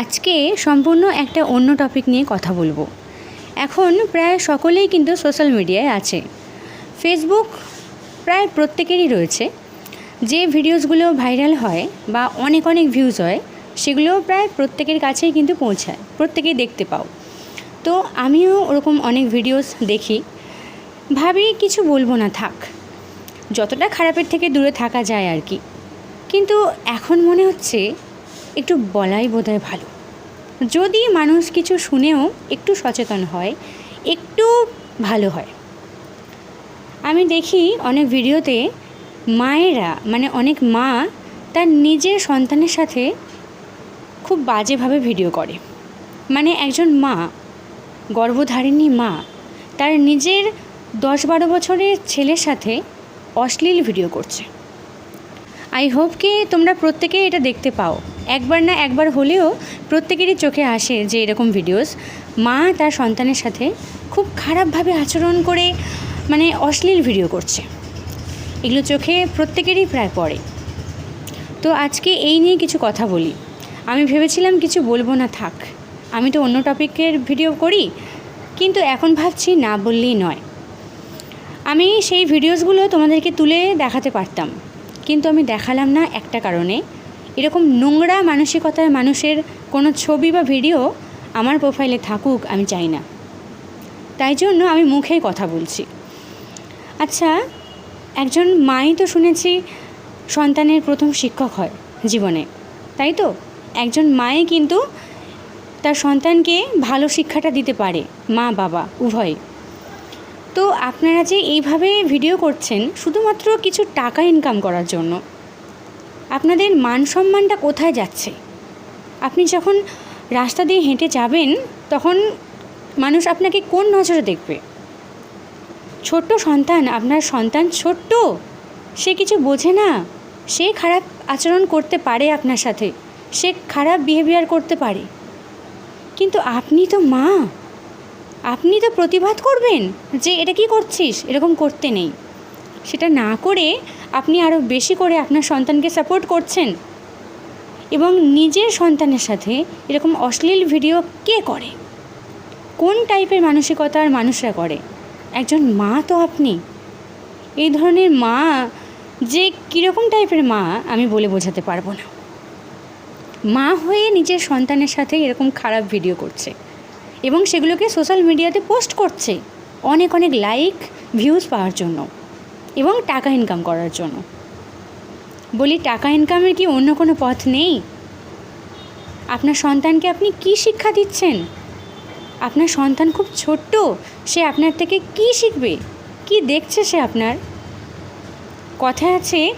আজকে সম্পূর্ণ একটা অন্য টপিক নিয়ে কথা বলব। এখন প্রায় সকলেই কিন্তু সোশ্যাল মিডিয়ায় আছে। ফেসবুক প্রায় প্রত্যেকেরই রয়েছে। যে ভিডিওসগুলো ভাইরাল হয় বা অনেক অনেক ভিউজ হয়, সেগুলো প্রায় প্রত্যেকের কাছেই কিন্তু পৌঁছায়, প্রত্যেকেই দেখতে পাও। তো আমিও ওরকম অনেক ভিডিওস দেখি। ভাবি কিছু বলব না, থাক। যতটা খারাপের থেকে দূরে থাকা যায় আর কি। কিন্তু এখন মনে হচ্ছে একটু বলাই বোধহয় ভালো। যদি মানুষ কিছু শুনেও একটু সচেতন হয়, একটু ভালো হয়। আমি দেখি অনেক ভিডিওতে মায়েরা মানে অনেক মা তার নিজের সন্তানের সাথে খুব বাজেভাবে ভিডিও করে। মানে একজন মা, গর্ভধারিণী মা, তার নিজের দশ বারো বছরের ছেলের সাথে অশ্লীল ভিডিও করছে। আই হোপ কি তোমরা প্রত্যেকে এটা দেখতে পাও। একবার না একবার হলেও প্রত্যেকেরই চোখে আসে যে এরকম ভিডিওস মা তার সন্তানের সাথে খুব খারাপভাবে আচরণ করে মানে অশ্লীল ভিডিও করছে। এগুলো চোখে প্রত্যেকেরই প্রায় পড়ে। তো আজকে এই নিয়ে কিছু কথা বলি। আমি ভেবেছিলাম কিছু বলব না থাক। আমি তো অন্য টপিকের ভিডিও করি, কিন্তু এখন ভাবছি না বললেই নয়। আমি সেই ভিডিওসগুলো তোমাদেরকে তুলে দেখাতে পারতাম, কিন্তু আমি দেখালাম না একটা কারণে। এরকম নোংরা মানসিকতার মানুষের কোনো ছবি বা ভিডিও আমার প্রোফাইলে থাকুক, আমি চাই না। তাই জন্য আমি মুখেই কথা বলছি। আচ্ছা একজন মাই তো শুনেছি সন্তানের প্রথম শিক্ষক হয় জীবনে, তাই তো? একজন মায়ে কিন্তু তার সন্তানকে ভালো শিক্ষাটা দিতে পারে, মা, বাবা, উভয়। তো আপনারা যে এইভাবে ভিডিও করছেন, শুধুমাত্র কিছু টাকা ইনকাম করার জন্য আপনাদের মান সম্মানটা কোথায় যাচ্ছে? আপনি যখন রাস্তা দিয়ে হেঁটে যাবেন, তখন মানুষ আপনাকে কোন নজরে দেখবে? ছোট্ট সন্তান, আপনার সন্তান ছোট্ট, সে কিছু বোঝে না। সে খারাপ আচরণ করতে পারে আপনার সাথে, সে খারাপ বিহেভিয়ার করতে পারে। কিন্তু আপনি তো মা। আপনি তো প্রতিবাদ করবেন যে, এটা কি করছিস? এরকম করতে নেই। সেটা না করে আপনি আরও বেশি করে আপনার সন্তানকে সাপোর্ট করছেন? এবং নিজের সন্তানের সাথে এরকম অশ্লীল ভিডিও কে করে? কোন টাইপের মানসিকতার মানুষরা করে? একজন মা তো আপনি। এই ধরনের মা, যে কীরকম টাইপের মা, আমি বলে বোঝাতে পারব না। মা হয়ে নিজের সন্তানের সাথে এরকম খারাপ ভিডিও করছে এবং সেগুলোকে সোশ্যাল মিডিয়াতে পোস্ট করছে অনেক অনেক লাইক ভিউজ পাওয়ার জন্য। এবং টাকা ইনকাম করার জন্য। বলি, টাকা ইনকামের কি অন্য কোনো পথ নেই? আপনার সন্তানকে আপনি কি শিক্ষা দিচ্ছেন? আপনার সন্তান খুব ছোট্ট, সে আপনার থেকে কি শিখবে? কি দেখছে সে আপনার? কথা আছে,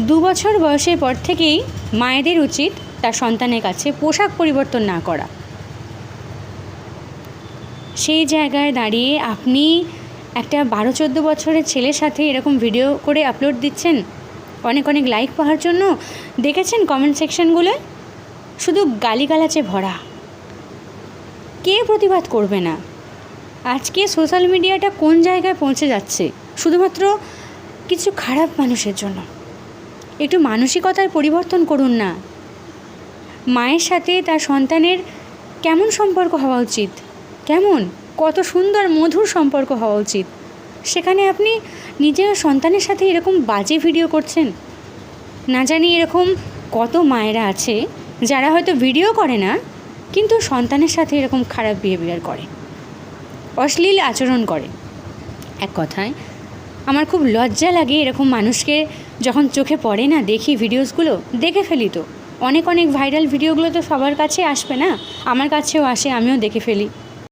দু বছর বয়সের পর থেকেই মায়েদের উচিত তার সন্তানের কাছে পোশাক পরিবর্তন না করা। সেই জায়গায় দাঁড়িয়ে আপনি একটা বারো চোদ্দ বছরের ছেলের সাথে এরকম ভিডিও করে আপলোড দিচ্ছেন? অনেক অনেক লাইক পাওয়ার জন্য? দেখেছেন কমেন্ট সেকশনগুলো শুধু গালিগালাচে ভরা। কে প্রতিবাদ করবে না? আজকে সোশ্যাল মিডিয়াটা কোন জায়গায় পৌঁছে যাচ্ছে? শুধুমাত্র কিছু খারাপ মানুষের জন্য। একটু মানসিকতার পরিবর্তন করুন না। মায়ের সাথে তার সন্তানের কেমন সম্পর্ক হওয়া উচিত? কেমন? কত সুন্দর মধুর সম্পর্ক হওয়া উচিত। সেখানে আপনি নিজের সন্তানের সাথে এরকম বাজে ভিডিও করছেন। না জানি এরকম কত মায়েরা আছে, যারা হয়তো ভিডিও করে না, কিন্তু সন্তানের সাথে এরকম খারাপ বিহেভিয়ার করে। অশ্লীল আচরণ করে। এক কথায়, আমার খুব লজ্জা লাগে এরকম মানুষকে যখন চোখে পড়ে না, দেখি ভিডিওসগুলো দেখে ফেলি তো। অনেক অনেক ভাইরাল ভিডিওগুলো তো সবার কাছে আসবে না? আমার কাছেও আসে, আমিও দেখে ফেলি।